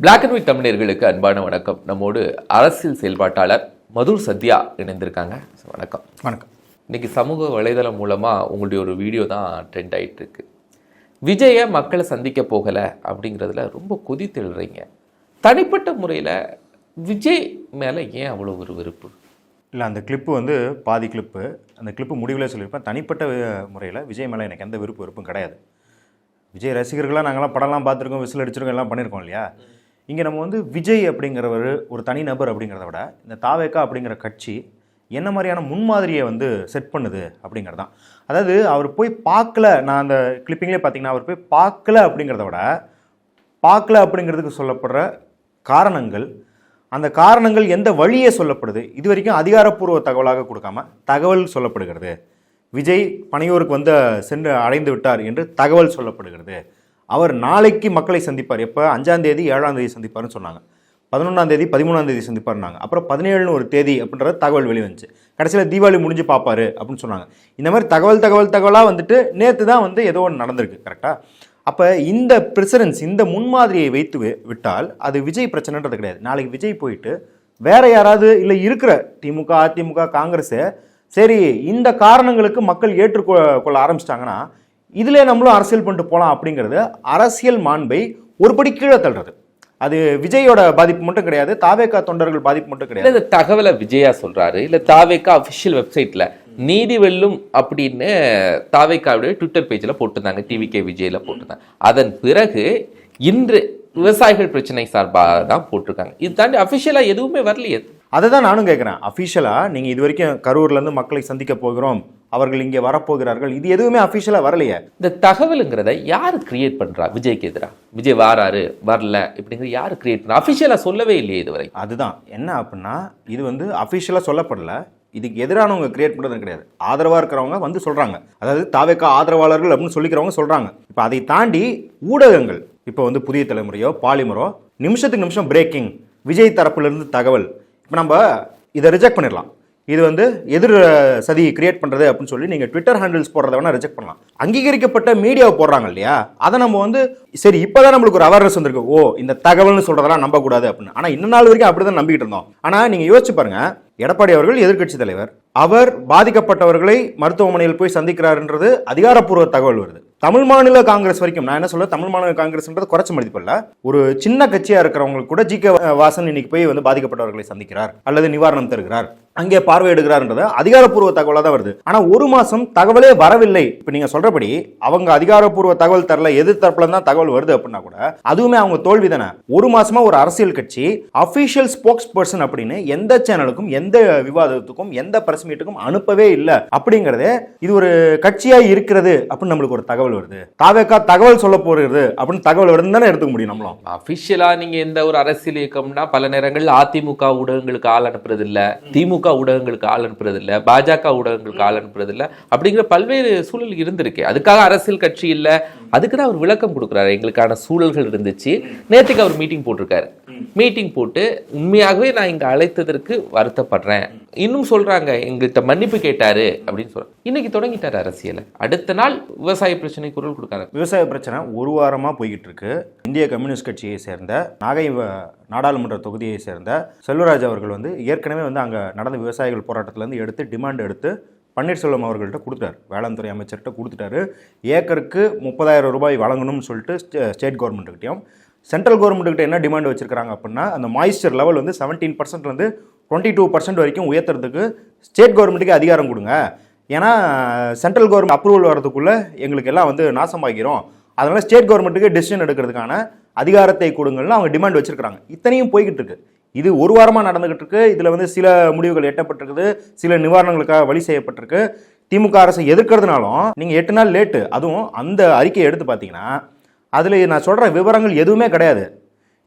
Black and white தமிழர்களுக்கு அன்பான வணக்கம். நம்மோடு அரசியல் செயல்பாட்டாளர் மதுர் சத்யா இணைந்திருக்காங்க. வணக்கம். வணக்கம். இன்னைக்கு சமூக வலைதளம் மூலமாக உங்களுடைய ஒரு வீடியோ தான் ட்ரெண்ட் ஆயிட்டு இருக்கு விஜயை மக்களை சந்திக்க போகலை அப்படிங்கிறதுல ரொம்ப கொதித்தெழுறீங்க தனிப்பட்ட முறையில் விஜய் மேலே ஏன் அவ்வளோ ஒரு வெறுப்பு? இல்லை அந்த கிளிப்பு வந்து பாதி கிளிப்பு அந்த கிளிப்பு முடிவில் சொல்லியிருப்பேன். தனிப்பட்ட முறையில் விஜய் மேலே எனக்கு எந்த விருப்பம் விருப்பம் கிடையாது. விஜய் ரசிகர்களாக நாங்களாம் படம்லாம் பார்த்துருக்கோம் விசில் அடிச்சிருக்கோம் எல்லாம் பண்ணியிருக்கோம் இல்லையா? இங்கே நம்ம வந்து விஜய் அப்படிங்கிறவர் ஒரு தனிநபர் அப்படிங்கிறத விட இந்த தாவேக்கா அப்படிங்கிற கட்சி என்ன மாதிரியான முன்மாதிரியை வந்து செட் பண்ணுது அப்படிங்கிறது தான் அதாவது அவர் போய் பார்க்கல நான் அந்த கிளிப்பிங்லேயே பார்த்தீங்கன்னா அவர் போய் பார்க்கல அப்படிங்கிறத விட பார்க்கல அப்படிங்கிறதுக்கு சொல்லப்படுற காரணங்கள் அந்த காரணங்கள் எந்த வழியே சொல்லப்படுது இது வரைக்கும் அதிகாரப்பூர்வ தகவலாக கொடுக்காம தகவல் சொல்லப்படுகிறது. விஜய் பனையூருக்கு வந்து சென்று அடைந்து விட்டார் என்று தகவல் சொல்லப்படுகிறது. அவர் நாளைக்கு மக்களை சந்திப்பார். எப்போ? அஞ்சாம் தேதி ஏழாம் தேதி சந்திப்பார்னு சொன்னாங்க. பதினொன்றாம் தேதி பதிமூணாம் தேதி சந்திப்பார்னாங்க. அப்புறம் பதினேழுன்னு ஒரு தேதி அப்படின்ற தகவல் வெளிவந்துச்சு. கடைசியில் தீபாவளி முடிஞ்சு பார்ப்பாரு அப்படின்னு சொன்னாங்க. இந்த மாதிரி தகவல் தகவல் தகவலாக வந்துட்டு நேற்று தான் வந்து ஏதோ ஒன்று நடந்திருக்கு கரெக்டாக அப்போ இந்த ப்ரெசிடென்ஸ் இந்த முன்மாதிரியை வைத்து விட்டால் அது விஜய் பிரச்சனைன்றது கிடையாது. நாளைக்கு விஜய் போயிட்டு வேற யாராவது இல்லை இருக்கிற திமுக அதிமுக காங்கிரஸு சரி இந்த காரணங்களுக்கு மக்கள் ஏற்றுக்கொ கொள்ள ஆரம்பிச்சிட்டாங்கன்னா இதிலே நம்மளும் அரசியல் பண்ணிட்டு போகலாம் அப்படிங்கிறது அரசியல் மாண்பை ஒருபடி கீழே தள்ளுறது. அது விஜயோட பாதிப்பு மட்டும் கிடையாது தாவேக்கா தொண்டர்கள் பாதிப்பு மட்டும் கிடையாது. இந்த தகவலை விஜயா சொல்றாரு இல்லை தாவேக்கா அஃபிஷியல் வெப்சைட்ல நீதி வெல்லும் அப்படின்னு தாவேக்காவுடைய ட்விட்டர் பேஜில் போட்டிருந்தாங்க டிவிகே விஜயில போட்டிருந்தாங்க. அதன் பிறகு இன்று விவசாயிகள் பிரச்சனை சார்பாக தான் போட்டிருக்காங்க. இது தாண்டி அஃபிஷியலாக எதுவுமே வரலையே. அதை தான் நானும் கேட்குறேன் அஃபிஷியலாக நீங்கள் இது வரைக்கும் கரூர்லேருந்து மக்களை சந்திக்க போகிறோம் அவர்கள் இங்கே வரப்போகிறார்கள். இது எதுவுமே அஃபிஷியலாக வரலையே. இந்த தகவலுங்கிறத யார் கிரியேட் பண்றா? விஜய்க்கு எதிராக விஜய் வாராரு வரல இப்படிங்கிற யார் கிரியேட் பண்றா அஃபிஷியலாக சொல்லவே இல்லையே இதுவரை. அதுதான். என்ன அப்படின்னா இது வந்து அஃபிஷியலாக சொல்லப்படல. இதுக்கு எதிரானவங்க கிரியேட் பண்ணுறது கிடையாது. ஆதரவாக இருக்கிறவங்க வந்து சொல்கிறாங்க அதாவது தாவேக்கா ஆதரவாளர்கள் அப்படின்னு சொல்லிக்கிறவங்க சொல்கிறாங்க இப்போ அதை தாண்டி ஊடகங்கள் இப்போ வந்து புதிய தலைமுறையோ பாலிமரோ நிமிஷத்துக்கு நிமிஷம் பிரேக்கிங் விஜய் தரப்புலேருந்து தகவல். இப்போ நம்ம இதை ரிஜெக்ட் பண்ணிடலாம். இது வந்து எதிர் சதி கிரியேட் பண்ணுறது அப்படின்னு சொல்லி நீங்கள் ட்விட்டர் ஹேண்டில்ஸ் போடுறத வேணால் ரிஜெக்ட் பண்ணலாம். அங்கீகரிக்கப்பட்ட மீடியாவை போடுறாங்க இல்லையா? அதை நம்ம வந்து சரி இப்போ தான் நம்மளுக்கு ஒரு அவேர்னஸ் வந்திருக்கு. ஓ இந்த தகவல்னு சொல்கிறதெல்லாம் நம்பக்கூடாது அப்படின்னு. ஆனால் இன்ன நாள் வரைக்கும் அப்படி தான் நம்பிக்கிட்டு இருந்தோம். ஆனால் நீங்கள் யோசிச்சு பாருங்கள் எடப்பாடி அவர்கள் எதிர்க்கட்சி தலைவர். அவர் பாதிக்கப்பட்டவர்களை மருத்துவமனையில் போய் சந்திக்கிறாருன்றது அதிகாரப்பூர்வ தகவல் வருது. தமிழ் மாநில காங்கிரஸ் வரைக்கும் நான் என்ன சொல்ல தமிழ் மாநில காங்கிரஸ்ன்றது குறைச்ச மதிப்பில்ல ஒரு சின்ன கட்சியா இருக்கிறவங்களுக்கு கூட ஜி கே வாசன் இன்னைக்கு போய் வந்து பாதிக்கப்பட்டவர்களை சந்திக்கிறார் அல்லது நிவாரணம் தருகிறார். அங்கே பார்வையிடுகிறார்ன்றது அதிகாரப்பூர்வ தகவலாக தான் வருது. ஆனா ஒரு மாசம் தகவலே வரவில்லை. இப்ப நீங்க சொல்றபடி அவங்க அதிகாரப்பூர்வ தகவல் தரல எதிர் தரப்புல தான் தகவல் வருது அப்படின்னா கூட அதுவுமே அவங்க தோல்வி தானே ஒரு மாசமா ஒரு அரசியல் கட்சி அபிஷியல் ஸ்போக்ஸ் பர்சன் அப்படின்னு எந்த சேனலுக்கும் எந்த எந்த விவாதத்துக்கும் எந்த பிரஸ் மீட்டுக்கும் அனுப்பவே இல்லை. அப்படிங்கறதே இது ஒரு கட்சியா இருக்கிறது அப்படின்னு நம்மளுக்கு ஒரு தகவல் வருது. தாவேக்கா தகவல் சொல்ல போகிறது அப்படின்னு தகவல் வருதுன்னு தானே எடுத்துக்க முடியும் நம்மளும். அபிஷியலா நீங்க எந்த ஒரு அரசியல் இயக்கம்னா பல நேரங்கள் அதிமுக ஊடகங்களுக்கு ஆள் அனுப்புறது இல்ல திமுக ஊடகங்களுக்கு ஆள் அனுப்புறது இல்ல பாஜக ஊடகங்களுக்கு ஆள் அனுப்புறது இல்ல அப்படிங்கிற பல்வேறு சூழல் இருந்திருக்கு. அதுக்காக அரசியல் கட்சி இல்ல. அதுக்கு தான் அவர் விளக்கம் கொடுக்குறாரு. எங்களுக்கான சூழல்கள் இருந்துச்சு. நேற்றுக்கு அவர் மீட்டிங் போட்டிருக்காரு. மீட்டிங் போட்டு உண்மையாகவே நான் இங்கே அழைத்ததற்கு வருத்தப்படுறேன். இன்னும் சொல்கிறாங்க எங்கள்கிட்ட மன்னிப்பு கேட்டார் அப்படின்னு சொல்றாங்க இன்னைக்கு தொடங்கிட்டார் அரசியலை. அடுத்த நாள் விவசாய பிரச்சனை குரல் கொடுக்காரு. விவசாய பிரச்சனை ஒரு வாரமாக போய்கிட்டு இருக்கு இந்திய கம்யூனிஸ்ட் கட்சியை சேர்ந்த நாகை வ- நாடாளுமன்ற தொகுதியை சேர்ந்த செல்வராஜ் அவர்கள் வந்து ஏற்கனவே வந்து அங்கே நடந்த விவசாயிகள் போராட்டத்திலேருந்து எடுத்து டிமாண்ட் எடுத்து பன்னீர்செல்வம் அவர்கள்ட்ட கொடுத்துட்டார். வேளாண் துறை அமைச்சர்கிட்ட கொடுத்துட்டாரு. ஏக்கருக்கு முப்பதாயிரம் ரூபாய் வழங்கணும்னு சொல்லிட்டு ஸ்டேட் கவர்மெண்ட்டுக்கிட்டையும் சென்ட்ரல் கவர்மெண்ட்டுக்கிட்ட என்ன டிமாண்ட் வச்சிருக்காங்க அப்படின்னா அந்த மாய்ஸ்சர் லெவல் வந்து செவன்டீன் பர்சன்ட்லேருந்து டுவெண்ட்டி டூ பர்சன்ட் வரைக்கும் உயர்த்துறதுக்கு ஸ்டேட் கவர்மெண்ட்டுக்கு அதிகாரம் கொடுங்க. ஏன்னா சென்ட்ரல் கவர்மெண்ட் அப்ரூவல் வரதுக்குள்ளே எங்களுக்கு எல்லாம் வந்து நாசமாகிறோம் அதனால் ஸ்டேட் கவர்மெண்ட்டுக்கு டெசிஷன் எடுக்கிறதுக்கான அதிகாரத்தை கொடுங்கள்னு அவங்க டிமாண்ட் வச்சிருக்காங்க இத்தனையும் போய்கிட்டு இருக்கு. இது ஒரு வாரமாக நடந்துகிட்டு இருக்கு. இதில் வந்து சில முடிவுகள் எட்டப்பட்டிருக்குது. சில நிவாரணங்களுக்காக வழி செய்யப்பட்டிருக்கு. திமுக அரசை எதிர்க்கிறதுனாலும் நீங்கள் எட்டு நாள் லேட்டு அதுவும் அந்த அறிக்கையை எடுத்து பார்த்தீங்கன்னா அதில் நான் சொல்கிற விவரங்கள் எதுவுமே கிடையாது.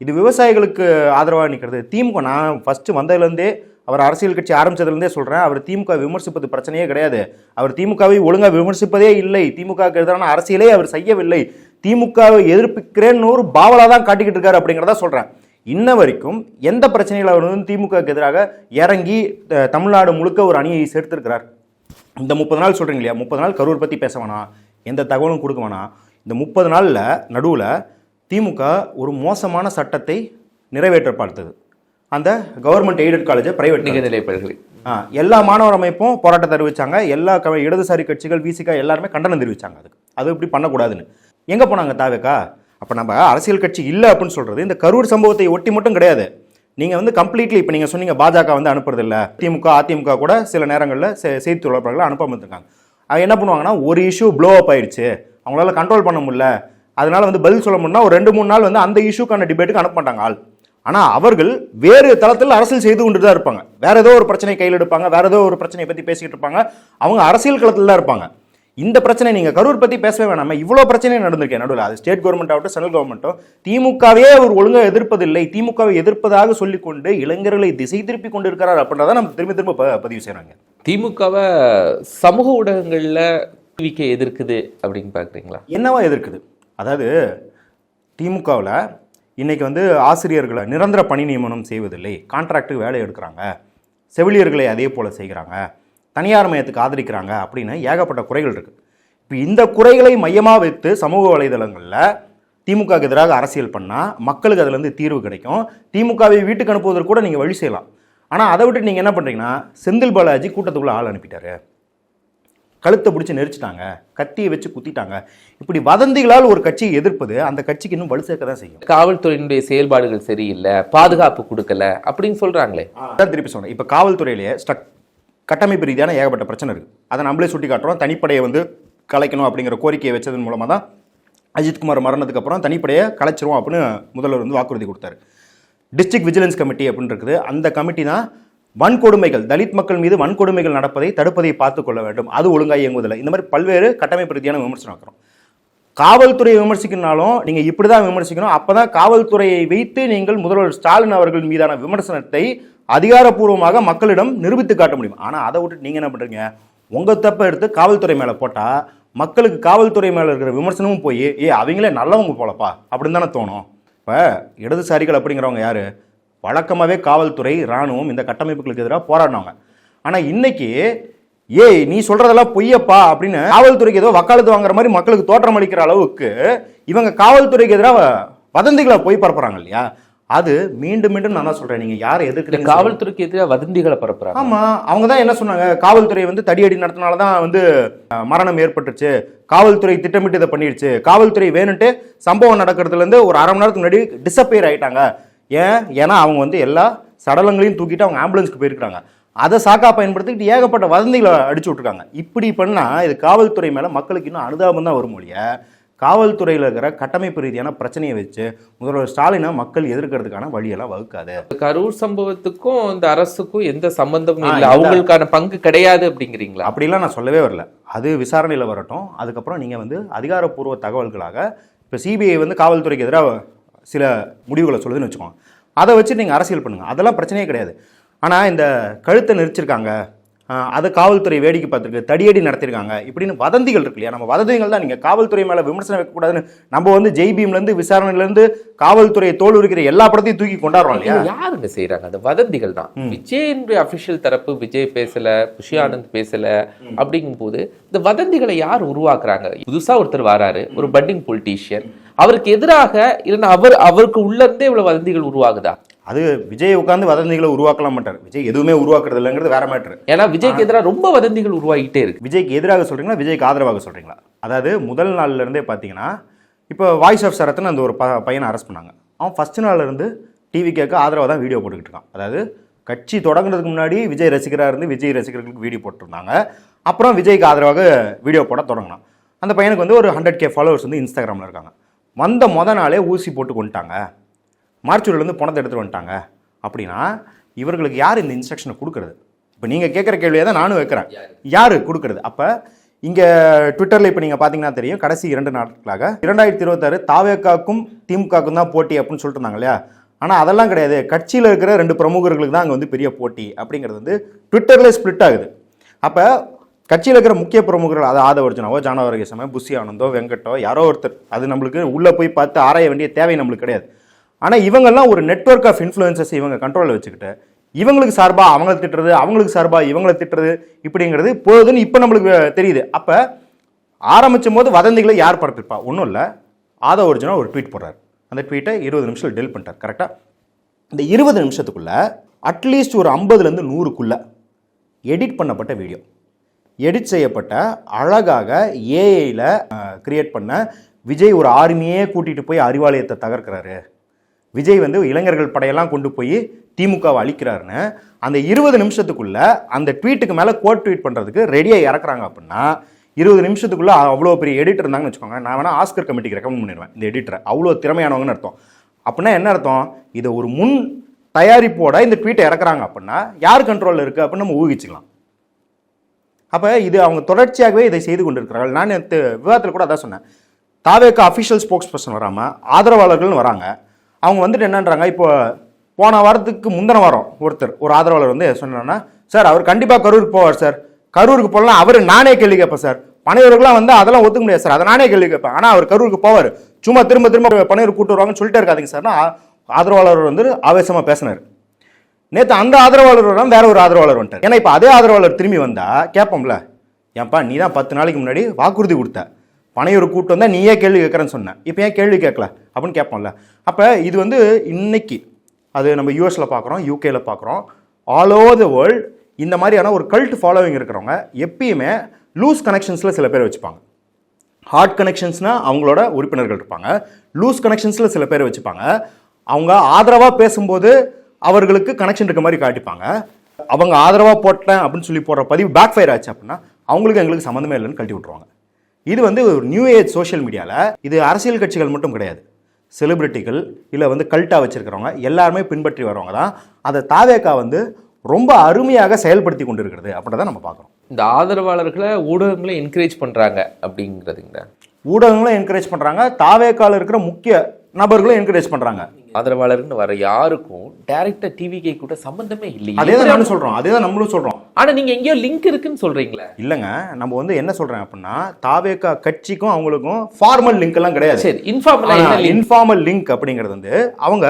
இது விவசாயிகளுக்கு ஆதரவாக நிற்கிறது திமுக நான் ஃபஸ்ட்டு வந்ததுலேருந்தே அவர் அரசியல் கட்சி ஆரம்பித்ததுலேருந்தே சொல்கிறேன் அவர் திமுக விமர்சிப்பது பிரச்சனையே கிடையாது. அவர் திமுகவை ஒழுங்காக விமர்சிப்பதே இல்லை. திமுகவுக்கு எதிரான அரசியலே அவர் செய்யவில்லை. திமுகவை எதிர்ப்பிக்கிறேன்னு ஒரு பாவலாக தான் காட்டிக்கிட்டு இருக்காரு அப்படிங்கிறத சொல்கிறேன் இன்ன வரைக்கும் எந்த பிரச்சனையில் அவர் வந்து திமுகவுக்கு எதிராக இறங்கி தமிழ்நாடு முழுக்க ஒரு அணியை சேர்த்திருக்கிறார்? இந்த முப்பது நாள் சொல்கிறீங்க இல்லையா? முப்பது நாள் கரூர் பற்றி பேச வேணாம். எந்த தகவலும் கொடுக்க வேணாம். இந்த முப்பது நாளில் நடுவில் திமுக ஒரு மோசமான சட்டத்தை நிறைவேற்ற பார்த்தது அந்த கவர்மெண்ட் எய்டட் காலேஜை பிரைவேட் நிகழ்நிலை பல்கலை. எல்லா மாணவர் அமைப்பும் போராட்டத்தை அறிவிச்சாங்க எல்லா க இடதுசாரி கட்சிகள் விசிகா எல்லாருமே கண்டனம் தெரிவிச்சாங்க அதுக்கு. அது இப்படி பண்ணக்கூடாதுன்னு. எங்கே போனாங்க தாவேக்கா? அப்போ நம்ம அரசியல் கட்சி இல்லை அப்படின்னு சொல்கிறது இந்த கரூர் சம்பவத்தை ஒட்டி மட்டும் கிடையாது. நீங்கள் வந்து கம்ப்ளீட்லி இப்போ நீங்கள் சொன்னீங்க பாஜக வந்து அனுப்புறதில்ல. திமுக அதிமுக கூட சில நேரங்களில் செய்தி தொடர்பாளர்கள் அனுப்பாம இருந்திருக்காங்க அவங்க என்ன பண்ணுவாங்கன்னா ஒரு இஷ்யூ ப்ளோ அப் ஆயிடுச்சு. அவங்களால கண்ட்ரோல் பண்ண முடியல. அதனால வந்து பதில் சொல்ல முடியும்னா ஒரு ரெண்டு மூணு நாள் வந்து அந்த இஷ்யூக்கான டிபேட்டுக்கு அனுப்ப மாட்டாங்க ஆள். ஆனால் அவர்கள் வேறு தளத்தில் அரசியல் செய்து கொண்டு தான் இருப்பாங்க. வேற ஏதோ ஒரு பிரச்சனை கையில் எடுப்பாங்க. வேற ஏதோ ஒரு பிரச்சனையை பற்றி பேசிக்கிட்டு இருப்பாங்க. அவங்க அரசியல் களத்தில் தான் இருப்பாங்க. இந்த பிரச்சனை நீங்கள் கரூர் பற்றி பேசவே வேணாமல் இவ்வளோ பிரச்சனை நடந்திருக்கேன் நடுவில் அது ஸ்டேட் கவர்மெண்ட் ஆகட்டும் சென்ட்ரல் கவர்மெண்ட்டும் திமுகவே அவர் ஒழுங்காக எதிர்ப்பதில்லை. திமுகவை எதிர்ப்பதாக சொல்லிக்கொண்டு இளைஞர்களை திசை திருப்பி கொண்டு இருக்கிறார் அப்படின்றத நம்ம திரும்ப திரும்ப ப- பதிவு செய்கிறாங்க திமுகவை சமூக ஊடகங்களில் டிவிக்கு எதிர்க்குது அப்படின்னு பார்க்குறீங்களா என்னவா எதிர்க்குது? அதாவது திமுகவில் இன்றைக்கி வந்து ஆசிரியர்களை நிரந்தர பணி நியமனம் செய்வதில்லை. கான்ட்ராக்டுக்கு வேலை எடுக்கிறாங்க. செவிலியர்களை அதே போல் செய்கிறாங்க. தனியார் மையத்துக்கு ஆதரிக்கிறாங்க அப்படின்னு ஏகப்பட்ட குறைகள் இருக்குது இப்போ இந்த குறைகளை மையமாக வைத்து சமூக வலைதளங்களில் திமுகவுக்கு எதிராக அரசியல் பண்ணால் மக்களுக்கு அதுலேருந்து தீர்வு கிடைக்கும். திமுகவை வீட்டுக்கு அனுப்புவதற்கு கூட நீங்கள் வழி செய்யலாம். ஆனால் அதை விட்டு நீங்கள் என்ன பண்ணுறீங்கன்னா செந்தில் பாலாஜி கூட்டத்துக்குள்ளே ஆள் அனுப்பிட்டாரு. கழுத்தை பிடிச்சி நெரிச்சிட்டாங்க கத்தியை வச்சு குத்திட்டாங்க. இப்படி வதந்திகளால் ஒரு கட்சியை எதிர்ப்பது அந்த கட்சிக்கு இன்னும் வலு சேர்க்க தான் செய்யும் காவல்துறையினுடைய செயல்பாடுகள் சரியில்லை பாதுகாப்பு கொடுக்கல அப்படின்னு சொல்றாங்களே. அதான் திருப்பி சொன்னேன். இப்போ காவல்துறையிலேயே ஸ்ட்ரக் கட்டமைப்பு ரீதியான ஏகப்பட்ட பிரச்சனை இருக்குது அதை நம்மளே சுட்டி காட்டுறோம் தனிப்படையை வந்து கலைக்கணும் அப்படிங்கிற கோரிக்கையை வச்சதன் மூலமாக தான் அஜித்குமார் மரணத்துக்கு அப்புறம் தனிப்படையை கலைச்சிருவோம் அப்படின்னு முதல்வர் வந்து வாக்குறுதி கொடுத்தாரு. டிஸ்ட்ரிக்ட் விஜிலன்ஸ் கமிட்டி அப்படின்னு இருக்குது அந்த கமிட்டி தான் வன்கொடுமைகள் தலித் மக்கள் மீது வன்கொடுமைகள் நடப்பதை தடுப்பதை பார்த்து கொள்ள வேண்டும். அது ஒழுங்காக இயங்குவதில்லை. இந்த மாதிரி பல்வேறு கட்டமைப்பு ரீதியான விமர்சனம் வைக்கிறோம் காவல்துறையை விமர்சிக்கணும்னாலும் நீங்கள் இப்படி தான் விமர்சிக்கணும். அப்போ தான் காவல்துறையை வைத்து நீங்கள் முதல்வர் ஸ்டாலின் அவர்கள் மீதான விமர்சனத்தை அதிகாரப்பூர்வமாக மக்களிடம் நிரூபித்து காட்ட முடியும். ஆனால் அதை விட்டு நீங்கள் என்ன பண்ணுறீங்க உங்கள் தப்பை எடுத்து காவல்துறை மேலே போட்டால் மக்களுக்கு காவல்துறை மேலே இருக்கிற விமர்சனமும் போய் ஏ அவங்களே நல்லவங்க போலப்பா. அப்படின்னு தானே தோணும். இப்போ இடதுசாரிகள் அப்படிங்கிறவங்க யார்? வழக்கமாகவே காவல்துறை இராணுவம் இந்த கட்டமைப்புகளுக்கு எதிராக போராடினவங்க. ஆனால் இன்னைக்கு ஏய் நீ சொல்றதெல்லாம் பொய்யப்பா அப்படின்னு காவல்துறைக்கு ஏதோ வக்காலத்து வாங்குற மாதிரி மக்களுக்கு தோற்றம் அளிக்கிற அளவுக்கு இவங்க காவல்துறைக்கு எதிராக வதந்திகளை போய் பரப்புறாங்க இல்லையா அது மீண்டும் மீண்டும் நான் தான் சொல்றேன். நீங்க யாரை எதிர்க்கிறீங்க காவல்துறைக்கு எதிராக வதந்திகளை பரப்புறாங்க. ஆமா அவங்க தான் என்ன சொன்னாங்க? காவல்துறை வந்து தடியடி நடத்தினால தான் வந்து மரணம் ஏற்பட்டுருச்சு. காவல்துறை திட்டமிட்டு இதை பண்ணிடுச்சு காவல்துறை வேணுன்ட்டு சம்பவம் நடக்கிறதுல இருந்து ஒரு அரை மணி நேரத்துக்கு முன்னாடி டிசப்பியர் ஆயிட்டாங்க. ஏன்? ஏன்னா அவங்க வந்து எல்லா சடலங்களையும் தூக்கிட்டு அவங்க ஆம்புலன்ஸ்க்கு போயிருக்காங்க அதை சாக்கா பயன்படுத்திக்கிட்டு ஏகப்பட்ட வதந்திகளை அடிச்சு விட்ருக்காங்க இப்படி பண்ணா இது காவல்துறை மேல மக்களுக்கு இன்னும் அனுதாபம் தான் வரும் மொழிய காவல்துறையில் இருக்கிற கட்டமைப்பு ரீதியான பிரச்சனையை வச்சு முதல்வர் ஸ்டாலினை மக்கள் எதிர்க்கிறதுக்கான வழியெல்லாம் வகுக்காது. கரூர் சம்பவத்துக்கும் இந்த அரசுக்கும் எந்த சம்பந்தமும் இல்ல. அவங்களுக்கான பங்கு கிடையாது அப்படிங்கிறீங்களா? அப்படிலாம் நான் சொல்லவே வரல. அது விசாரணையில் வரட்டும். அதுக்கப்புறம் நீங்கள் வந்து அதிகாரப்பூர்வ தகவல்களாக இப்போ சிபிஐ வந்து காவல்துறைக்கு எதிராக சில முடிவுகளை சொல்லுதுன்னு வச்சுக்கோங்க. அதை வச்சு நீங்கள் அரசியல் பண்ணுங்கள் அதெல்லாம் பிரச்சனையே கிடையாது. ஆனால் இந்த கழுத்தை நெரிச்சிருக்காங்க. அதை காவல்துறை வேடிக்கை பார்த்துருக்கு தடியடி நடத்திருக்காங்க இப்படின்னு வதந்திகள் இருக்கு இல்லையா? நம்ம வதந்திகள் தான் நீங்கள் காவல்துறை மேலே விமர்சனம் வைக்கக்கூடாதுன்னு நம்ம வந்து ஜெய்பீம்லேருந்து விசாரணையிலேருந்து காவல்துறையை தோல் இருக்கிற எல்லா படத்தையும் தூக்கி கொண்டாடுறோம் இல்லையா? யாருங்க செய்யறாங்க அந்த வதந்திகள் தான். விஜயினுடைய அபிஷியல் தரப்பு விஜய் பேசல புஷி ஆனந்த் பேசல அப்படிங்கும் போது இந்த வதந்திகளை யார் உருவாக்குறாங்க? புதுசா ஒருத்தர் வராரு ஒரு பட்டிங் பொலிட்டீஷியன் அவருக்கு எதிராக இல்லைன்னா அவர் அவருக்கு உள்ள இருந்தே இவ்வளவு வதந்திகள் உருவாகுதா? அது விஜய் உட்காந்து வதந்திகளை உருவாக்கலாம் மாட்டார். விஜய் எதுவுமே உருவாக்குறது இல்லைங்கிறது வேற மேட்ரு ஏன்னா விஜய்க்கு எதிராக ரொம்ப வதந்திகள் உருவாகிட்டே இருக்கு. விஜய்க்கு எதிராக சொல்றீங்களா? விஜய்க்கு ஆதரவாக சொல்றீங்களா? அதாவது முதல் நாள்ல இருந்தே பார்த்தீங்கன்னா இப்போ வாய்ஸ் ஆஃப் சரத்னு அந்த ஒரு ப பையனை அரெஸ்ட் பண்ணாங்க. அவன் ஃபர்ஸ்ட் நாள்ல இருந்து டிவி கேட்க ஆதரவாக தான் வீடியோ போட்டுக்கிட்டு இருக்கான். அதாவது கட்சி தொடங்குறதுக்கு முன்னாடி விஜய் ரசிகராக இருந்து விஜய் ரசிகர்களுக்கு வீடியோ போட்டிருந்தாங்க. அப்புறம் விஜய்க்கு ஆதரவாக வீடியோ போட தொடங்கினான். அந்த பையனுக்கு வந்து ஒரு ஹண்ட்ரட் கே ஃபாலோவர்ஸ் வந்து இன்ஸ்டாகிராமில் இருக்காங்க. வந்த முத நாளே ஊசி போட்டு கொண்டுட்டாங்க. மார்ச்சூரிலேருந்து பணத்தை எடுத்துகிட்டு வந்துட்டாங்க. அப்படின்னா இவர்களுக்கு யார் இந்த இன்ஸ்ட்ரக்ஷனை கொடுக்குறது? இப்போ நீங்கள் கேட்குற கேள்வியை தான் நானும் வைக்கிறேன். யார் கொடுக்குறது? அப்போ இங்கே ட்விட்டரில் இப்போ நீங்கள் பார்த்தீங்கன்னா தெரியும் கடைசி இரண்டு நாட்களாக இரண்டாயிரத்தி இருபத்தாறு தாவேக்காக்கும் திமுகக்கும் தான் போட்டி அப்படின்னு சொல்லிட்டு இருந்தாங்க இல்லையா? ஆனால் அதெல்லாம் கிடையாது. கட்சியில் இருக்கிற ரெண்டு பிரமுகர்களுக்கு தான் அங்கே வந்து பெரிய போட்டி அப்படிங்கிறது வந்து ட்விட்டரில் ஸ்ப்ளிட் ஆகுது. அப்போ கட்சியில் இருக்கிற முக்கிய பிரமுகர்கள் அது ஆதவர்ஜனாவோ ஜானவரகேசமோ புஷி ஆனந்தோ வெங்கட்டோ யாரோ ஒருத்தர் அது நம்மளுக்கு உள்ளே போய் பார்த்து ஆராய வேண்டிய தேவை நம்மளுக்கு கிடையாது. ஆனால் இவங்கெல்லாம் ஒரு நெட்வொர்க் ஆஃப் இன்ஃப்ளூயன்சஸ் இவங்க கண்ட்ரோலில் வச்சுக்கிட்டு இவங்களுக்கு சார்பாக அவங்கள திட்டுறது அவங்களுக்கு சார்பாக இவங்களை திட்டுறது இப்படிங்கிறது போகுதுன்னு இப்போ நம்மளுக்கு தெரியுது. அப்போ ஆரம்பிச்சும் போது வதந்திகளை யார் பரப்பிருப்பா ஒன்றும் இல்லை. ஆதா ஒரிஜினா ஒரு ட்வீட் போடுறாரு. அந்த ட்வீட்டை இருபது நிமிஷம் டெல் பண்ணிட்டார் கரெக்டாக இந்த இருபது நிமிஷத்துக்குள்ளே அட்லீஸ்ட் ஒரு ஐம்பதுலேருந்து நூறுக்குள்ளே எடிட் பண்ணப்பட்ட வீடியோ எடிட் செய்யப்பட்ட அழகாக ஏஐயில் கிரியேட் பண்ண விஜய் ஒரு ஆர்மியே கூட்டிகிட்டு போய் அறிவாலயத்தை தகர்க்கிறாரு. விஜய் வந்து இளைஞர்கள் படையெல்லாம் கொண்டு போய் திமுகவை அழிக்கிறாருன்னு அந்த இருபது நிமிஷத்துக்குள்ள அந்த ட்வீட்டுக்கு மேலே கோட் ட்வீட் பண்ணுறதுக்கு ரெடியாக இறக்குறாங்க அப்படின்னா இருபது நிமிஷத்துக்குள்ள அவ்வளோ பெரிய எடிட்டர் இருந்தாங்கன்னு வச்சுக்கோங்க நான் வேணால் ஆஸ்கர் கமிட்டிக்கு ரெக்கமெண்ட் பண்ணிடுவேன் இந்த எடிட்டரை அவ்வளோ திறமையானவங்கன்னு அர்த்தம். அப்படின்னா என்ன அர்த்தம்? இதை ஒரு முன் தயாரிப்போட இந்த ட்வீட்டை இறக்குறாங்க அப்படின்னா யார் கண்ட்ரோலில் இருக்குது அப்படின்னு நம்ம ஊகிச்சுக்கலாம். அப்போ இது அவங்க தொடர்ச்சியாகவே இதை செய்து கொண்டிருக்கிறார்கள். நான் விவாதத்தில் கூட அதான் சொன்னேன். தாவேக்கு அஃபிஷியல் ஸ்போக்ஸ் பர்சன் வராமல் ஆதரவாளர்கள்னு வராங்க. அவங்க வந்துட்டு என்னன்றாங்க இப்போ போன வாரத்துக்கு முந்தின வாரம் ஒருத்தர் ஒரு ஆதரவாளர் வந்து சொன்னா சார் அவர் கண்டிப்பாக கரூருக்கு போவார் சார். கரூருக்கு போகலாம் அவர் நானே கேள்வி கேட்பேன் சார். பனையூருக்குலாம் வந்து அதெல்லாம் ஒத்துக்க முடியாது சார். அதை நானே கேள்வி கேட்பேன். ஆனால் அவர் கரூருக்கு போவார். சும்மா திரும்ப திரும்ப பனையூர் கூட்டு வருவாங்கன்னு சொல்லிட்டே இருக்காதீங்க சார்னா ஆதரவாளர் வந்து ஆவேசமாக பேசினார். நேற்று அந்த ஆதரவாளர் வராம வேற ஒரு ஆதரவாளர் வந்துட்டார். ஏன்னா இப்போ அதே ஆதரவாளர் திரும்பி வந்தால் கேட்போம்ல. ஏன்பா நீ தான் பத்து நாளைக்கு முன்னாடி வாக்குறுதி கொடுத்த. பனையூர் கூட்டம் தான் நீயே கேள்வி கேட்குறேன்னு சொன்னேன். இப்போ ஏன் கேள்வி கேட்கல? அப்படின்னு கேட்போம்ல. அப்போ இது வந்து இன்னைக்கு அது நம்ம யூஎஸில் பார்க்குறோம் யூகேயில் பார்க்குறோம் ஆல் ஓவர் த வேர்ல்டு இந்த மாதிரியான ஒரு கல்ட் ஃபாலோவிங் இருக்கிறவங்க எப்பயுமே லூஸ் கனெக்ஷன்ஸில் சில பேர் வச்சுப்பாங்க. ஹார்ட் கனெக்ஷன்ஸ்னால் அவங்களோட உறுப்பினர்கள் இருப்பாங்க. லூஸ் கனெக்ஷன்ஸில் சில பேர் வச்சுப்பாங்க. அவங்க ஆதரவாக பேசும்போது அவர்களுக்கு கனெக்ஷன் இருக்க மாதிரி காட்டிப்பாங்க. அவங்க ஆதரவாக போட்டேன் அப்படின்னு சொல்லி போடுற பதிவு பேக் ஃபயர் ஆச்சு அப்படின்னா அவங்களுக்கு எங்களுக்கு சம்மந்தமே இல்லைன்னு கழட்டி விட்ருவாங்க இது வந்து ஒரு நியூ ஏஜ் சோஷியல் மீடியாவில் இது அரசியல் கட்சிகள் மட்டும் கிடையாது. செலிபிரிட்டிகள் இல்லை வந்து கல்ட்டாக வச்சிருக்கிறவங்க எல்லாருமே பின்பற்றி வரவங்க தான். அதை தாவேக்கா வந்து ரொம்ப அருமையாக செயல்படுத்தி கொண்டு இருக்கிறது அப்படின்றத நம்ம பார்க்குறோம். இந்த ஆதரவாளர்களை ஊடகங்களை என்கரேஜ் பண்றாங்க அப்படிங்கிறதுங்க. ஊடகங்களும் என்கரேஜ் பண்ணுறாங்க தாவேக்கால இருக்கிற முக்கிய நபர்களும் என்கரேஜ் பண்ணுறாங்க ஆதரவாளர்னு வர யாருக்கும் டைரக்டா டிவிகே கூட சம்பந்தமே அதே தான் நானும் சொல்கிறோம் அதே தான் நம்மளும் சொல்கிறோம் ஆனா நீங்க எங்கேயோ லிங்க் இருக்குன்னு சொல்றீங்களே. இல்லைங்க. நம்ம வந்து என்ன சொல்கிறேன் அப்படின்னா தாவேக்கா கட்சிக்கும் அவங்களுக்கும் ஃபார்மல் லிங்க் எல்லாம் கிடையாது. சரி இன்ஃபார்மலா? இன்ஃபார்மல் லிங்க் அப்படிங்கிறது வந்து அவங்க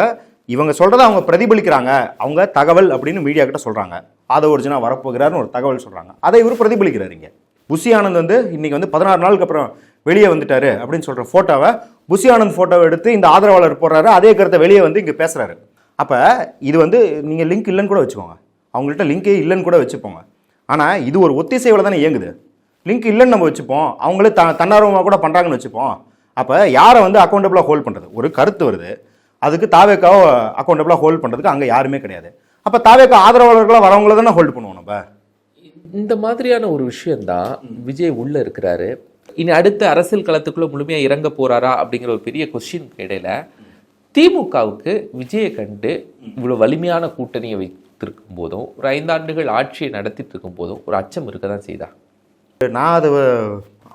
இவங்க சொல்றதை அவங்க பிரதிபலிக்கிறாங்க. அவங்க தகவல் அப்படின்னு மீடியா கிட்ட சொல்றாங்க. ஆத ஒரிஜினா வரப்போகிறாருன்னு ஒரு தகவல் சொல்றாங்க. அதை இவர் பிரதிபலிக்கிறாரு இங்க. புஷி ஆனந்த் வந்து இன்னைக்கு வந்து பதினாறு நாளுக்கு அப்புறம் வெளியே வந்துட்டாரு அப்படின்னு சொல்கிற ஃபோட்டோவை புஷியானந்த் ஃபோட்டோவை எடுத்து இந்த ஆதரவாளர் போடுறாரு. அதே கருத்தை வெளியே வந்து இங்கே பேசுகிறாரு அப்போ இது வந்து நீங்கள் லிங்க் இல்லைன்னு கூட வச்சுக்கோங்க. அவங்கள்ட்ட லிங்கே இல்லைன்னு கூட வச்சுப்போங்க. ஆனால் இது ஒரு ஒத்திசைவில் தானே இயங்குது. லிங்க் இல்லைன்னு நம்ம வச்சுப்போம். அவங்களே த தன்னார்வமாக கூட பண்ணுறாங்கன்னு வச்சுப்போம். அப்போ யாரை வந்து அக்கௌண்டபிளாக ஹோல்ட் பண்ணுறது ஒரு கருத்து வருது. அதுக்கு தாவேக்காவை அக்கௌண்டபிளாக ஹோல்ட் பண்ணுறதுக்கு அங்கே யாருமே கிடையாது. அப்போ தாவேக்கா ஆதரவாளர்களாக வரவங்கள தானே ஹோல்ட் பண்ணுவோம் நம்ம? இந்த மாதிரியான ஒரு விஷயந்தான் விஜய் உள்ளே இருக்கிறாரு. இனி அடுத்த அரசியல் களத்துக்குள்ள முழுமையா இறங்க போறாரா அப்படிங்கிற ஒரு பெரிய கொஸ்டின் இடையில திமுகவுக்கு விஜயை கண்டு இவ்வளவு வலிமையான கூட்டணியை வைத்திருக்கும் போதும் ஒரு ஐந்தாண்டுகள் ஆட்சியை நடத்திட்டு இருக்கும் போதும் ஒரு அச்சம் இருக்க தான் செய்தா? நான் அது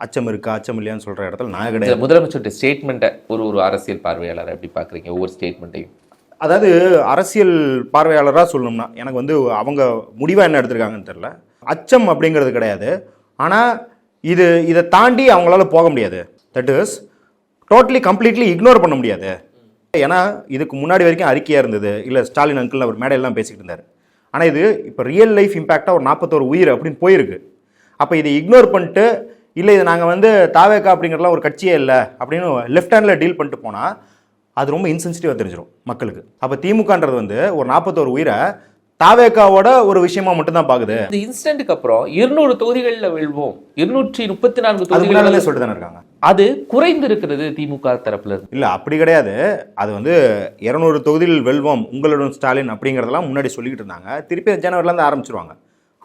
அச்சம் இருக்கா அச்சம் இல்லையான்னு சொல்கிற இடத்துல நான் கிடையாது. முதலமைச்சருடைய ஸ்டேட்மெண்ட்டை ஒரு ஒரு அரசியல் பார்வையாளர் எப்படி பார்க்குறீங்க ஒவ்வொரு ஸ்டேட்மெண்ட்டையும் அதாவது அரசியல் பார்வையாளராக சொல்லணும்னா எனக்கு வந்து அவங்க முடிவாக என்ன எடுத்திருக்காங்கன்னு தெரில அச்சம் அப்படிங்கிறது கிடையாது. ஆனால் இது இதை தாண்டி அவங்களால போக முடியாது. That is totally completely ignore பண்ண முடியாது. ஏன்னா இதுக்கு முன்னாடி வரைக்கும் அறிக்கையாக இருந்தது. இல்லை ஸ்டாலின் அங்கிள் அவர் மேடையெல்லாம் பேசிக்கிட்டு இருந்தார். ஆனால் இது இப்போ ரியல் லைஃப் இம்பேக்டாக ஒரு நாற்பத்தோரு உயிர் அப்படின்னு போயிருக்கு. அப்போ இதை இக்னோர் பண்ணிட்டு இல்லை இது நாங்கள் வந்து தாவேக்கா அப்படிங்கிறதுலாம் ஒரு கட்சியே இல்லை அப்படின்னு லெஃப்ட் ஹேண்டில் டீல் பண்ணிட்டு போனால் அது ரொம்ப இன்சென்சிட்டிவாக தெரிஞ்சிடும் மக்களுக்கு. அப்போ திமுகன்றது வந்து ஒரு நாற்பத்தோரு உயிரை தாவேக்காவோட ஒரு விஷயமா மட்டும்தான் பார்க்குது இந்த இன்சிடென்ட்டுக்கு அப்புறம் இருநூறு தொகுதிகளில் வெல்வோம் இருநூற்றி முப்பத்தி நான்கு தொகுதிகளில் சொல்லிட்டு இருக்காங்க. அது குறைந்து இருக்கிறது திமுக தரப்புல இருந்து. இல்லை அப்படி கிடையாது. அது வந்து இரநூறு தொகுதியில் வெல்வோம் உங்களுடன் ஸ்டாலின் அப்படிங்கிறதெல்லாம் முன்னாடி சொல்லிக்கிட்டு இருந்தாங்க. திருப்பி ஜனவரிலேருந்து ஆரம்பிச்சிருவாங்க.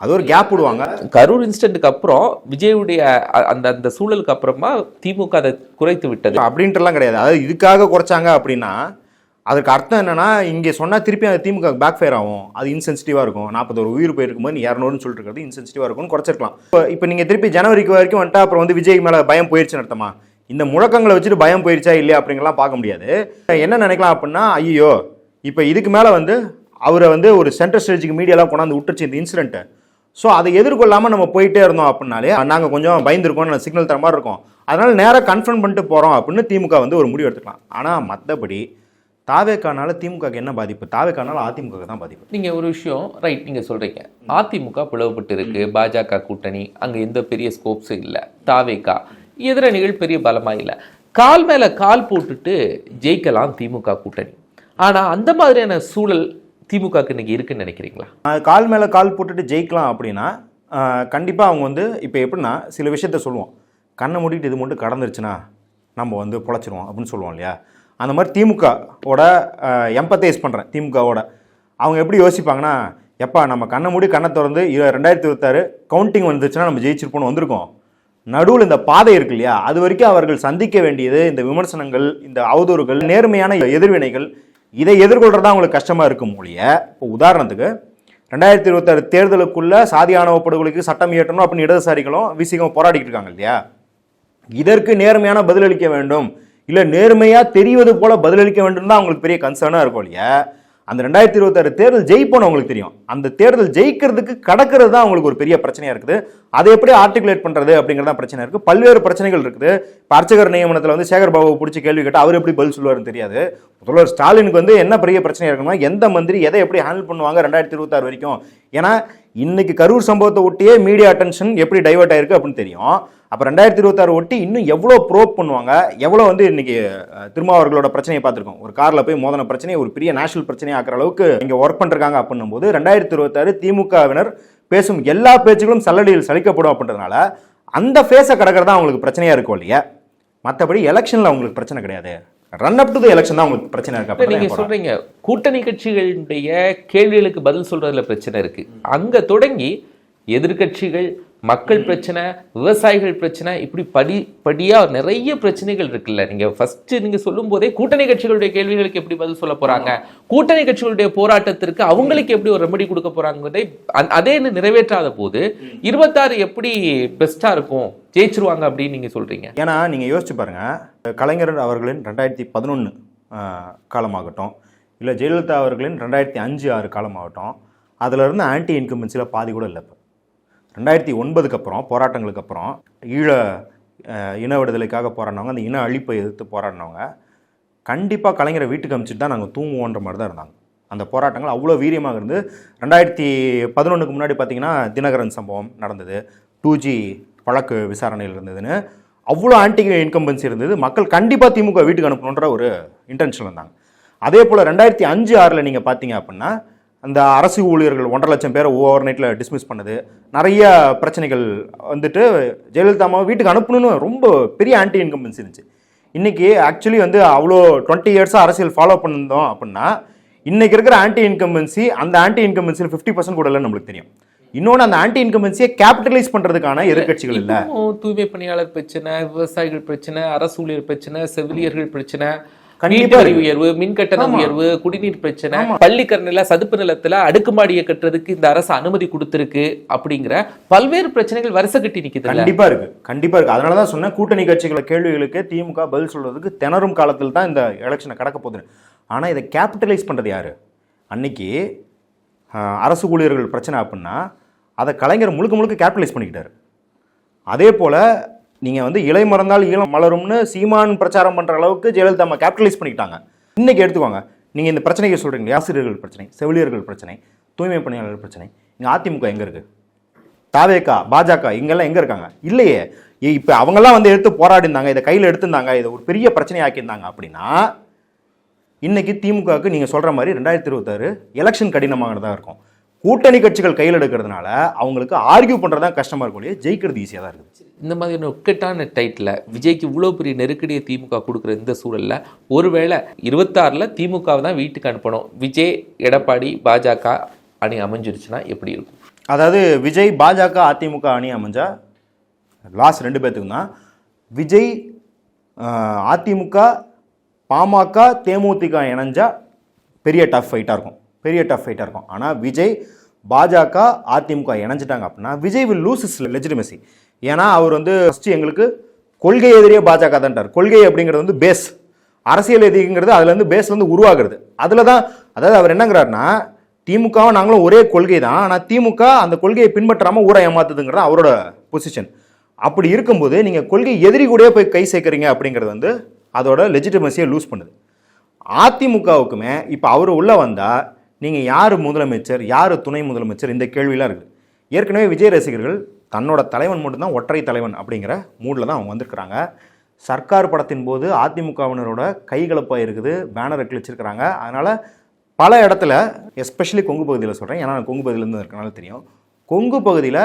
அது ஒரு கேப் விடுவாங்க. கரூர் இன்சிடென்ட்டுக்கு அப்புறம் விஜயுடைய அந்த அந்த சூழலுக்கு அப்புறமா திமுக அதை குறைத்து விட்டது. அப்படின்ட்டுலாம் கிடையாது. அதாவது இதுக்காக குறைச்சாங்க அப்படின்னா அதுக்கு அர்த்தம் என்னன்னா இங்கே சொன்னால் திருப்பி அந்த திமுக பேக் ஃபயர் ஆகும். அது இன்சென்சிட்டிவாக இருக்கும். நாற்பத்தொரு உயிர் போயிருக்கும்போது நீ இரநூறுன்னு சொல்லிட்டு இருக்கிறது இன்சென்சிட்டிவாக இருக்கும்னு குறைச்சிருக்கலாம். இப்போ இப்போ நீங்கள் திருப்பி ஜனவரிக்கு வரைக்கும் வந்துட்டு அப்புறம் வந்து விஜய் மேலே பயம் போயிடுச்சுன்னு அர்த்தமா? இந்த முழக்கங்களை வச்சுட்டு பயம் போயிடுச்சா இல்லையா அப்படிங்கலாம் பார்க்க முடியாது. என்ன நினைக்கலாம் அப்படின்னா ஐயோ இப்போ இதுக்கு மேலே வந்து அவரை வந்து ஒரு சென்ட்ரல் ஸ்டேஜுக்கு மீடியாலாம் கொண்டாந்து விட்டுருச்சு இந்த இன்சிடென்ட்டு ஸோ அதை எதிர்கொள்ளாமல் நம்ம போயிட்டே இருந்தோம் அப்படின்னாலே நாங்கள் கொஞ்சம் பயந்துருக்கோம்னு சிக்னல் தர மாதிரி இருக்கும். அதனால் நேராக கன்ஃபர்ம் பண்ணிட்டு போகிறோம் அப்படின்னு திமுக வந்து ஒரு முடிவு எடுத்துக்கலாம். ஆனால் மற்றபடி தாவேக்கானால திமுகக்கு என்ன பாதிப்பு? தாவேக்கானால அதிமுக தான் பாதிப்பு. நீங்க ஒரு விஷயம் ரைட் நீங்க சொல்றீங்க. அதிமுக பிளவுபட்டு இருக்கு பாஜக கூட்டணி அங்க எந்த பெரிய ஸ்கோப்ஸும் இல்ல. தாவேகா எதிரணிகள் பெரிய பலமா இல்ல. கால் மேல கால் போட்டுட்டு ஜெயிக்கலாம் திமுக கூட்டணி. ஆனா அந்த மாதிரியான சூழல் திமுகக்கு இன்னைக்கு இருக்குன்னு நினைக்கிறீங்களா? கால் மேலே கால் போட்டுட்டு ஜெயிக்கலாம் அப்படின்னா கண்டிப்பாக அவங்க வந்து இப்போ எப்படின்னா சில விஷயத்த சொல்லுவோம். கண்ணை மூடிட்டு இது மட்டும் கடந்துருச்சுன்னா நம்ம வந்து பொழைச்சிருவோம் அப்படின்னு சொல்லுவோம் இல்லையா? அந்த மாதிரி திமுகவோட எம்பத்தைஸ் பண்ணுறேன் திமுகவோட. அவங்க எப்படி யோசிப்பாங்கன்னா எப்பா நம்ம கண்ணை மூடி கண்ணை திறந்து ரெண்டாயிரத்தி இருபத்தாறு கவுண்டிங் வந்துச்சுன்னா நம்ம ஜெயிச்சிருப்போம்னு வந்திருக்கோம். நடுவில் இந்த பாதை இருக்கு இல்லையா? அது வரைக்கும் அவர்கள் சந்திக்க வேண்டியது இந்த விமர்சனங்கள் இந்த அவதூறுகள் நேர்மையான எதிர்வினைகள் இதை எதிர்கொள்றதா அவங்களுக்கு கஷ்டமாக இருக்கும் மொழிய இப்போ உதாரணத்துக்கு ரெண்டாயிரத்தி இருபத்தாறு தேர்தலுக்குள்ளே சாதியான ஆணவ படுகொலைக்கு சட்டம் இயற்றணும் அப்படின்னு இடதுசாரிகளும் விசிகம் போராடிக்கிட்டு இருக்காங்க இல்லையா? இதற்கு நேர்மையான பதிலளிக்க வேண்டும். இல்லை நேர்மையாக தெரிவது போல பதிலளிக்க வேண்டும் தான் அவங்களுக்கு பெரிய கன்சர்னாக இருக்கும் இல்லையா? அந்த ரெண்டாயிரத்தி இருபத்தாறு தேர்தல் ஜெயிப்போன்னு அவங்களுக்கு தெரியும். அந்த தேர்தல் ஜெயிக்கிறதுக்கு கடக்கிறது தான் அவங்களுக்கு ஒரு பெரிய பிரச்சனையாக இருக்குது. அதை எப்படி ஆர்டிகுலேட் பண்ணுறது அப்படிங்கிறது பிரச்சனை இருக்குது. பல்வேறு பிரச்சனைகள் இருக்குது. இப்போ அர்ச்சகர் நியமனத்தில் வந்து சேகர் பாபு பிடிச்சி கேள்வி கேட்டால் அவர் எப்படி பதில் சொல்லுவாருன்னு தெரியாது. முதல்வர் ஸ்டாலினுக்கு வந்து என்ன பெரிய பிரச்சனையாக இருக்குன்னா எந்த மந்திரி எதை எப்படி ஹேண்டில் பண்ணுவாங்க ரெண்டாயிரத்தி இருபத்தாறு வரைக்கும்? ஏன்னா இன்னைக்கு கரூர் சம்பவத்தை ஒட்டியே மீடியா அட்டென்ஷன் எப்படி டைவர்ட் ஆயிருக்கு அப்படின்னு தெரியும். அப்போ ரெண்டாயிரத்தி இருபத்தாறு ஒட்டி இன்னும் எவ்வளோ ப்ரோப் பண்ணுவாங்க? எவ்வளோ வந்து இன்னைக்கு திருமாவர்களோட பிரச்சனையை பார்த்துருக்கோம். ஒரு காரில் போய் மோதன பிரச்சனையை ஒரு பெரிய நேஷனல் பிரச்சனையை ஆக்குற அளவுக்கு இங்கே ஒர்க் பண்ணிருக்காங்க அப்படின்னும் போது ரெண்டாயிரத்தி இருபத்தாறு திமுகவினர் பேசும் எல்லா பேச்சுகளும் சல்லடியில் சலிக்கப்படும் அப்படின்றதுனால அந்த ஃபேஸை கடக்கிறதா அவங்களுக்கு பிரச்சனையாக இருக்கும் இல்லையா? மற்றபடி எலெக்ஷனில் அவங்களுக்கு பிரச்சனை கிடையாது. Run up to the election தான் அவங்களுக்கு பிரச்சனை இருக்கு? நீங்க சொல்றீங்க. கூட்டணி கட்சிகளுடைய கேள்விகளுக்கு பதில் சொல்றதுல பிரச்சனை இருக்கு. அங்க தொடங்கி எதிர்க்கட்சிகள் மக்கள் பிரச்சனை விவசாயிகள் பிரச்சனை இப்படி படி படியா நிறைய பிரச்சனைகள் இருக்குல்ல. நீங்க ஃபர்ஸ்ட் நீங்க சொல்லும் போதே கூட்டணி கட்சிகளுடைய கேள்விகளுக்கு எப்படி பதில் சொல்ல போறாங்க? கூட்டணி கட்சிகளுடைய போராட்டத்திற்கு அவங்களுக்கு எப்படி ஒரு ரெமடி கொடுக்க போறாங்கிறதை அதே நிறைவேற்றாத போது இருபத்தாறு எப்படி பெஸ்டா இருக்கும்? ஜெயிச்சிருவாங்க அப்படின்னு நீங்க சொல்றீங்க. ஏன்னா நீங்கள் யோசிச்சு பாருங்க. கலைஞர் அவர்களின் ரெண்டாயிரத்தி பதினொன்று காலமாகட்டும் இல்லை ஜெயலலிதா அவர்களின் ரெண்டாயிரத்தி அஞ்சு ஆறு காலமாகட்டும் அதில் இருந்து ஆன்டி இன்கம்பன்சியில் பாதி கூட இல்லை இப்போ. ரெண்டாயிரத்தி ஒன்பதுக்கு அப்புறம் போராட்டங்களுக்கு அப்புறம் ஈழ இன விடுதலைக்காக போராடினவங்க அந்த இன அழிப்பை எதிர்த்து போராடினவங்க கண்டிப்பாக கலைஞரை வீட்டுக்கு அமைச்சிட்டு தான் நாங்கள் தூங்குவோன்ற மாதிரி தான் இருந்தாங்க. அந்த போராட்டங்கள் அவ்வளோ வீரியமாக இருந்து ரெண்டாயிரத்தி பதினொன்றுக்கு முன்னாடி பார்த்தீங்கன்னா தினகரன் சம்பவம் நடந்தது டூ ஜி வழக்கு விசாரணையில் இருந்ததுன்னு. அவ்வளோ ஆன்டி இன்கம்பன்சி இருந்தது. மக்கள் கண்டிப்பாக திமுக வீட்டுக்கு அனுப்பணுன்ற ஒரு இன்டென்ஷன் இருந்தாங்க. அதே போல் ரெண்டாயிரத்தி அஞ்சு ஆறில் நீங்கள் பார்த்தீங்க அப்படின்னா அந்த அரசு ஊழியர்கள் ஒன்றரை லட்சம் பேரை ஓவர் நைட்டில் டிஸ்மிஸ் பண்ணது. நிறைய பிரச்சனைகள் வந்துட்டு ஜெயலலிதா அம்மாவை வீட்டுக்கு அனுப்பணும்னு ரொம்ப பெரிய ஆன்டி இன்கம்பன்சி இருந்துச்சு. இன்னைக்கு ஆக்சுவலி வந்து அவ்வளோ டுவெண்ட்டி இயர்ஸாக அரசியல் ஃபாலோ பண்ணிருந்தோம் அப்படின்னா இன்னைக்கு இருக்கிற ஆன்டி இன்கம்பன்சி அந்த ஆன்டி இன்கம்பன்சியில் ஃபிஃப்டி பர்சன்ட் கூட இல்லைன்னு நம்மளுக்கு தெரியும். இன்னொன்று அந்த ஆன்டி இன்கம்பன்சியை கேபிட்டலைஸ் பண்ணுறதுக்கான எதிர்க்கட்சிகள் இல்லை. தூய்மை பணியாளர் பிரச்சனை விவசாயிகள் பிரச்சனை அரசு ஊழியர் பிரச்சனை செவிலியர்கள் பிரச்சனை வரி. உயர்வு மின் கட்டண ஆமா. உயர்வு குடிநீர் பிரச்சனை பள்ளிக்கரணையில சதுப்பு நிலத்துல அடுக்குமாடியை கட்டுறதுக்கு இந்த அரசு அனுமதி கொடுத்திருக்கு அப்படிங்கிற பல்வேறு பிரச்சனைகள் வரிசை கட்டி நிக்குது கண்டிப்பா இருக்கு. கண்டிப்பா இருக்கு. அதனால தான் சொன்னேன் கூட்டணி கட்சிகள கேள்விகளுக்கு திமுக பதில் சொல்றதுக்கு திணறும் காலத்தில் தான் இந்த எலெக்ஷனை கடக்க போகுது ஆனா இதை கேபிட்டலைஸ் பண்றது யாரு? அன்னைக்கு அரசு ஊழியர்கள் பிரச்சனை அப்படின்னா அதை கலைஞர் முழுக்க முழுக்க கேபிட்டலைஸ் பண்ணிக்கிட்டாரு. அதே போல நீங்கள் வந்து இலை மறந்தால் ஈழம் மலரும்னு சீமான் பிரச்சாரம் பண்ணுற அளவுக்கு ஜெயலலிதா அம்மா கேபிட்டலைஸ் பண்ணிக்கிட்டாங்க. இன்றைக்கி எடுத்துக்கோங்க. நீங்கள் இந்த பிரச்சனையை சொல்கிறீங்க ஆசிரியர்கள் பிரச்சனை செவிலியர்கள் பிரச்சனை தூய்மை பணியாளர்கள் பிரச்சனை. இங்கே அதிமுக எங்கே இருக்குது தாவேக்கா பாஜக இங்கெல்லாம் எங்கே இருக்காங்க? இல்லையே. இப்போ அவங்கெல்லாம் வந்து எடுத்து போராடிருந்தாங்க இதை கையில் எடுத்திருந்தாங்க. இதை ஒரு பெரிய பிரச்சனை ஆக்கியிருந்தாங்க அப்படின்னா இன்றைக்கி திமுகவுக்கு நீங்கள் சொல்கிற மாதிரி ரெண்டாயிரத்தி இருபத்தாறு எலெக்ஷன் கடினமானதாக இருக்கும். கூட்டணி கட்சிகள் கையில் எடுக்கிறதுனால அவங்களுக்கு ஆர்கியூ தான் கஷ்டமாக இருக்கும் இல்லையா? ஜெயிக்கிறது ஈஸியாக தான் இருக்குது. இந்த மாதிரி நொக்கட்டான டைட்டில் விஜய்க்கு இவ்வளோ பெரிய நெருக்கடியை திமுக கொடுக்குற இந்த சூழலில் ஒருவேளை இருபத்தாறில் திமுகவை தான் வீட்டுக்கு அனுப்பணும். விஜய் எடப்பாடி பாஜக அணி அமைஞ்சிருச்சுன்னா எப்படி இருக்கும்? அதாவது விஜய் பாஜக அதிமுக அணி அமைஞ்சா லாஸ்ட் ரெண்டு பேர்த்துக்கும் தான். விஜய் அதிமுக பாமக தேமுதிக இணைஞ்சா பெரிய டஃப் ஃபைட்டாக இருக்கும். பெரிய டஃப் ஃபைட்டாக இருக்கும். ஆனால் விஜய் பாஜக அதிமுக இணைஞ்சிட்டாங்க அப்படின்னா Vijay will lose is legitimacy ஏன்னா அவர் வந்து ஃபஸ்ட்டு எங்களுக்கு கொள்கை எதிரியே பாஜக தான்ட்டார் கொள்கை அப்படிங்கிறது வந்து பேஸ் அரசியல் எதிரிங்கிறது அதுலேருந்து பேஸ்லேருந்து உருவாகிறது. அதில் தான் அதாவது அவர் என்னங்கிறாருன்னா திமுகவும் நாங்களும் ஒரே கொள்கை தான். ஆனால் திமுக அந்த கொள்கையை பின்பற்றாமல் ஊரை ஏமாத்துதுங்கிறது அவரோட பொசிஷன் அப்படி இருக்கும்போது நீங்கள் கொள்கை எதிரி கூடயே போய் கை சேர்க்குறீங்க அப்படிங்கிறது வந்து அதோட லெஜிட்டிமசியை லூஸ் பண்ணுது. அதிமுகவுக்குமே இப்போ அவர் உள்ளே வந்தால் நீங்கள் யார் முதலமைச்சர் யார் துணை முதலமைச்சர் இந்த கேள்வியெலாம் இருக்குது. ஏற்கனவே விஜய் ரசிகர்கள் தன்னோட தலைவன் மட்டும்தான் ஒற்றை தலைவன் அப்படிங்கிற மூடில் தான் அவங்க வந்திருக்கிறாங்க. சர்க்கார் படத்தின் போது அதிமுகவினரோட கைகலப்பாக இருக்குது பேனரை கிழிச்சிருக்கிறாங்க. அதனால் பல இடத்துல எஸ்பெஷலி கொங்கு பகுதியில் சொல்கிறேன் ஏன்னா கொங்கு பகுதியிலேருந்து இருக்கனால தெரியும். கொங்கு பகுதியில்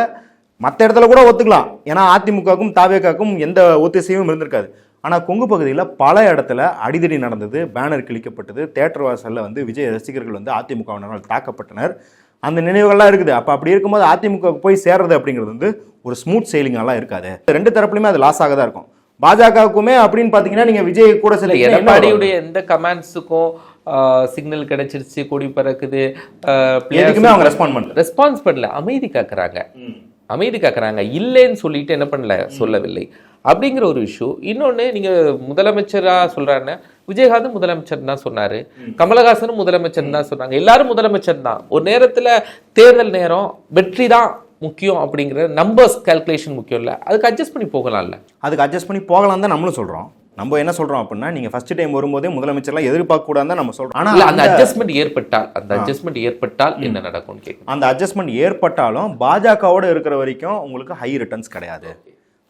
மற்ற இடத்துல கூட ஒத்துக்கலாம். ஏன்னா அதிமுகவுக்கும் தாவேக்காக்கும் எந்த ஒத்திசையும் இருந்திருக்காது. ஆனால் கொங்கு பகுதியில் பல இடத்துல அடிதடி நடந்தது பேனர் கிழிக்கப்பட்டது தேட்டர் வாசலில் வந்து விஜய் ரசிகர்கள் வந்து அதிமுகவினரால் தாக்கப்பட்டனர். அந்த நினைவுகள்லாம் இருக்குது. அப்போ அப்படி இருக்கும்போது அதிமுக போய் சேர்றது அப்படிங்கிறது வந்து ஒரு ஸ்மூத் செயலிங்கெல்லாம் இருக்காது. ரெண்டு தரப்புலையுமே அது லாஸ் ஆக தான் இருக்கும். பாஜகவுக்குமே அப்படின்னு பார்த்தீங்கன்னா நீங்கள் விஜய் கூட சில எடப்பாடியுடைய எந்த கமெண்ட்ஸுக்கும் சிக்னல் கிடைச்சிருச்சு கொடி பறக்குது எதுக்குமே அவங்க ரெஸ்பாண்ட் பண்ணல. ரெஸ்பான்ஸ் பண்ணல அமைதி காக்குறாங்க. அமைதி காக்குறாங்க. இல்லைன்னு சொல்லிட்டு என்ன பண்ணல? சொல்லவில்லை. அப்படிங்கிற ஒரு இஷ்யூ இன்னொன்னு நீங்க முதலமைச்சரா சொல்றாங்க விஜயகாந்த் முதலமைச்சர் தான் சொன்னாரு. கமலஹாசனும் முதலமைச்சர் தான் சொன்னாங்க. எல்லாரும் முதலமைச்சர் தான். ஒரு நேரத்துல தேர்தல் நேரம் வெற்றி தான் முக்கியம் அப்படிங்கிற நம்பர்ஸ் கால்குலேஷன் முக்கியம் இல்ல. அதுக்கு அட்ஜஸ்ட் பண்ணி போகலாம்ல. அதுக்கு அட்ஜஸ்ட் பண்ணி போகலாம் தான் நம்மளும் சொல்கிறோம் நம்ம என்ன சொல்கிறோம் அப்படின்னா நீங்கள் ஃபர்ஸ்ட் டைம் வரும்போதே முதலமைச்சர்லாம் எதிர்பார்க்க கூடாது தான் நம்ம சொல்கிறோம் இல்ல ஆனால் அந்த அட்ஜஸ்ட்மெண்ட் ஏற்பட்டால் அந்த அட்ஜஸ்ட்மெண்ட் ஏற்பட்டால் என்ன நடக்கும்னு கேட்கும் அந்த அட்ஜஸ்ட்மெண்ட் ஏற்பட்டாலும் பாஜகவோட இருக்கிற வரைக்கும் உங்களுக்கு ஹை ரிட்டர்ன்ஸ் கிடையாது.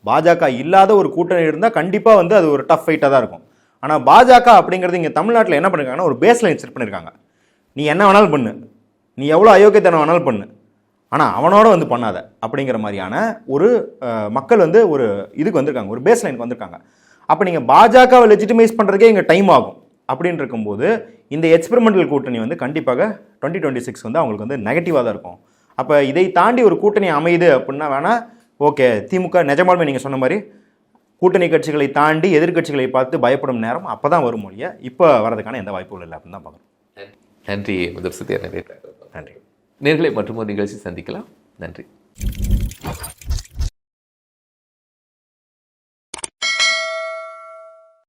பாஜக இல்லாத ஒரு கூட்டணி இருந்தால் கண்டிப்பாக வந்து அது ஒரு டஃப் ஃபைட்டாக தான் இருக்கும். ஆனால் பாஜக அப்படிங்கிறது இங்கே தமிழ்நாட்டில் என்ன பண்ணிருக்காங்கன்னா ஒரு பேஸ் லைன் செட் பண்ணியிருக்காங்க நீ என்ன வேணாலும் பண்ணு. நீ எவ்வளோ அயோக்கியத்தனம் வேணாலும் பண்ணு. ஆனால் அவனோட வந்து பண்ணாத அப்படிங்கிற மாதிரியான ஒரு மக்கள் வந்து ஒரு இதுக்கு வந்திருக்காங்க ஒரு பேஸ் லைனுக்கு வந்திருக்காங்க. அப்போ நீங்கள் பாஜகவை லெஜிட்டிமைஸ் பண்ணுறதுக்கே இங்கே டைம் ஆகும். அப்படின்னு இருக்கும்போது இந்த எக்ஸ்பெரிமெண்டல் கூட்டணி வந்து கண்டிப்பாக டுவெண்ட்டி டுவெண்ட்டி சிக்ஸ் வந்து அவங்களுக்கு வந்து நெகட்டிவாக தான் இருக்கும். அப்போ இதை தாண்டி ஒரு கூட்டணி அமையுது அப்படின்னா வேணால் ஓகே திமுக நிஜமாலுமே நீங்கள் சொன்ன மாதிரி கூட்டணி கட்சிகளை தாண்டி எதிர்க்கட்சிகளை பார்த்து பயப்படும் நேரம் அப்போ தான் வரும் மொழிய இப்போ வரதுக்கான எந்த வாய்ப்பும் இல்லை அப்படின்னு தான் பார்க்குறோம். நன்றி முதல் சத்தியா நிறைய நன்றி. நேர்களை மற்றும் ஒரு நிகழ்ச்சி சந்திக்கலாம். நன்றி.